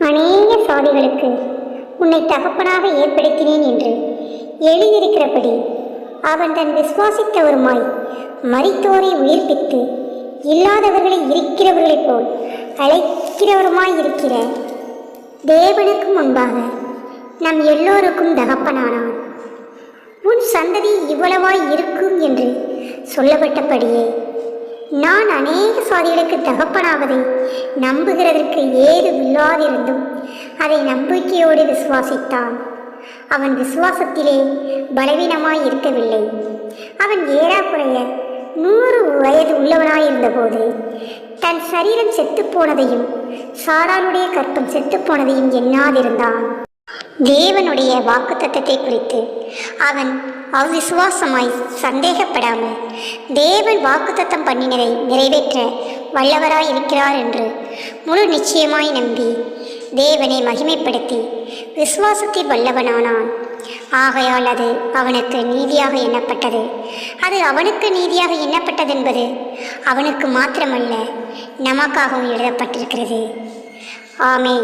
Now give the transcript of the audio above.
அநேக சாதிகளுக்கு உன்னை தகப்பனாக ஏற்படுத்தினேன் என்று எழுதியிருக்கிறபடி அவன் தன் விசுவாசித்தவருமாய் மறித்தோரை உயிர்ப்பித்து இல்லாதவர்களை இருக்கிறவர்களைப் போல் அழைக்கிறவருமாய் இருக்கிற தேவனுக்கு முன்பாக நம் எல்லோருக்கும் தகப்பனானான். உன் சந்ததி இவ்வளவாய் இருக்கும் என்று சொல்லப்பட்டபடியே நான் அநேக சுவாதிகளுக்கு தகப்பனாவதை நம்புகிறதற்கு ஏது இல்லாதிருந்தும் அதை நம்பிக்கையோடு விசுவாசித்தான். அவன் விசுவாசத்திலே பலவீனமாய் இருக்கவில்லை. அவன் ஏறாக்குறைய நூறு வயது உள்ளவனாயிருந்தபோது தன் சரீரம் செத்துப்போனதையும் சாராளுடைய கற்பம் செத்துப்போனதையும் எண்ணாதிருந்தான். தேவனுடைய வாக்குத்தத்தத்தை குறித்து. அவன் அவ்விசுவாசமாய் சந்தேகப்படாமல் தேவன் வாக்குத்தத்தம் பண்ணினதை நிறைவேற்ற வல்லவராய் இருக்கிறார் என்று முழு நிச்சயமாய் நம்பி தேவனை மகிமைப்படுத்தி விசுவாசத்தில் வல்லவனானான். ஆகையால் அது அவனுக்கு நீதியாக எண்ணப்பட்டது. அது அவனுக்கு நீதியாக எண்ணப்பட்டதென்பது அவனுக்கு மாத்திரமல்ல நமக்காகவும் எழுதப்பட்டிருக்கிறது. ஆமே